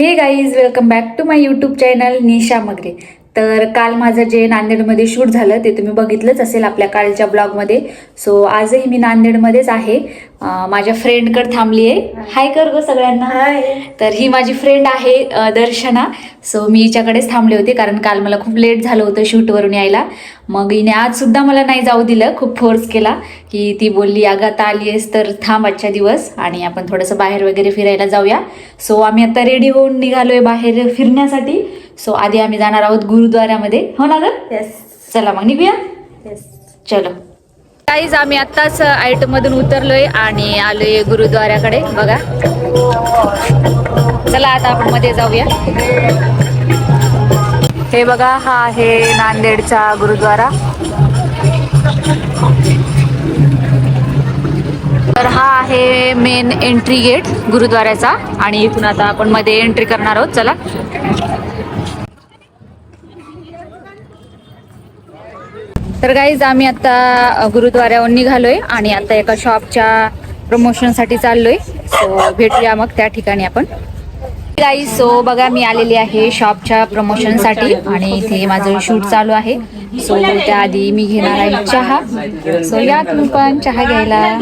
Hey guys welcome back to my YouTube channel Nisha Magare तर काल माझं जे नांदेडमध्ये शूट झालं ते तुम्ही बघितलंच असेल आपल्या कालच्या ब्लॉगमध्ये. सो आजही मी नांदेडमध्येच आहे. माझ्या फ्रेंडकडे थांबली आहे. हाय कर गो सगळ्यांना. तर ही माझी फ्रेंड आहे दर्शना. सो मी हिच्याकडेच थांबले होते कारण काल मला खूप लेट झालं होतं शूटवरून यायला. मग हिने आज सुद्धा मला नाही जाऊ दिलं खूप फोर्स केला की ती बोलली अगं आता आली आहेस तर थांब आजच्या दिवस आणि आपण थोडंसं बाहेर वगैरे फिरायला जाऊया. सो आम्ही आता रेडी होऊन निघालोय बाहेर फिरण्यासाठी. सो आधी आम्ही जाणार आहोत गुरुद्वारामध्ये. हो ना ग? येस चला मग निघूया. येस चलो. काहीच आम्ही आत्ताच आयटमधून उतरलोय आणि आलोय गुरुद्वाऱ्याकडे बघा. चला आता आपण मध्ये जाऊया. हे बघा हा आहे नांदेडचा गुरुद्वारा. तर हा आहे मेन एंट्री गेट गुरुद्वाऱ्याचा. आणि इथून आता आपण मध्ये एंट्री करणार आहोत. चला. तर गाईज आम्ही आता गुरुद्वाऱ्याहून निघालोय आणि आता एका शॉपच्या प्रमोशनसाठी चाललोय. सो भेटूया मग त्या ठिकाणी आपण. गाईज सो बघा मी आलेली आहे शॉपच्या प्रमोशनसाठी आणि इथे माझं शूट चालू आहे. सो त्याआधी मी घेणार आहे चहा. सो या तुम्ही पण चहा घ्यायला.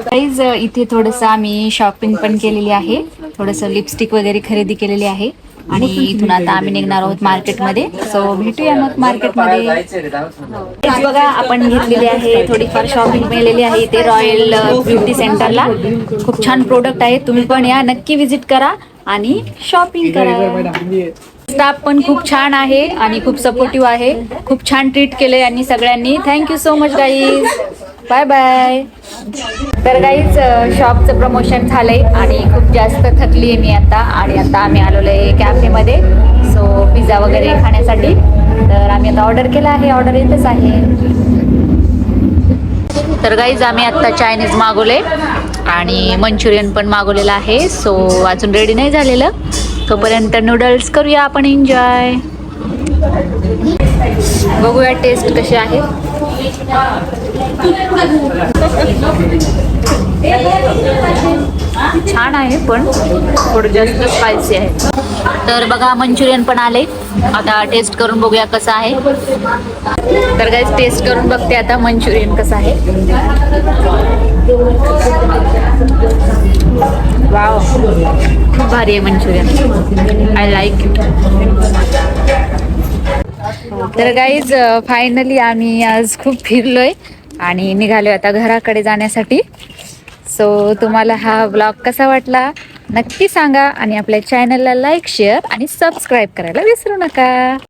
गाईज इथे थोडंसं आम्ही शॉपिंग पण केलेली आहे. थोडंसं लिपस्टिक वगैरे खरेदी केलेली आहे. आणि इथून आता आम्ही निघणार आहोत मार्केटमध्ये. सो भेटूया मग मार्केटमध्ये. तेच बघा आपण घेतलेली आहे थोडीफार शॉपिंग केलेली आहे इथे रॉयल ब्युटी सेंटरला खूप छान प्रोडक्ट आहे. तुम्ही पण या नक्की व्हिजिट करा आणि शॉपिंग करा. स्टाफ पण खूप छान आहे आणि खूप सपोर्टिव्ह आहे. खूप छान ट्रीट केले यांनी सगळ्यांनी. Thank you so much guys bye bye तर गाईज शॉपचं प्रमोशन झालंय आणि खूप जास्त थकली आहे मी आता आणि आता आम्ही आलेलो आहे कॅफेमध्ये सो पिझ्झा वगैरे खाण्यासाठी. तर आम्ही आता ऑर्डर केला आहे. ऑर्डर येतच आहे. तर गाईज आम्ही आत्ता चायनीज मागवले आणि मंचुरियन पण मागवलेलं आहे. सो अजून रेडी नाही झालेलं. तोपर्यंत नूडल्स करूया आपण. एन्जॉय बघूया टेस्ट कशी आहे. छान आहे पण थोडं जास्त स्पायसी आहे. तर बघा मंचुरियन पण आले. आता टेस्ट करून बघूया कसं आहे. तर गाईज टेस्ट करून बघते आता मंचुरियन कसं आहे. वाव खूप भारी आहे मंचुरियन. आय लाईक इट तर गाईज फायनली आम्ही आज खूप फिरलोय आणि निघालोय आता घराकडे जाण्यासाठी. सो तुम्हाला हा ब्लॉग कसा वाटला नक्की सांगा आणि आपल्या चॅनलला लाईक शेअर आणि सबस्क्राईब करायला विसरू नका.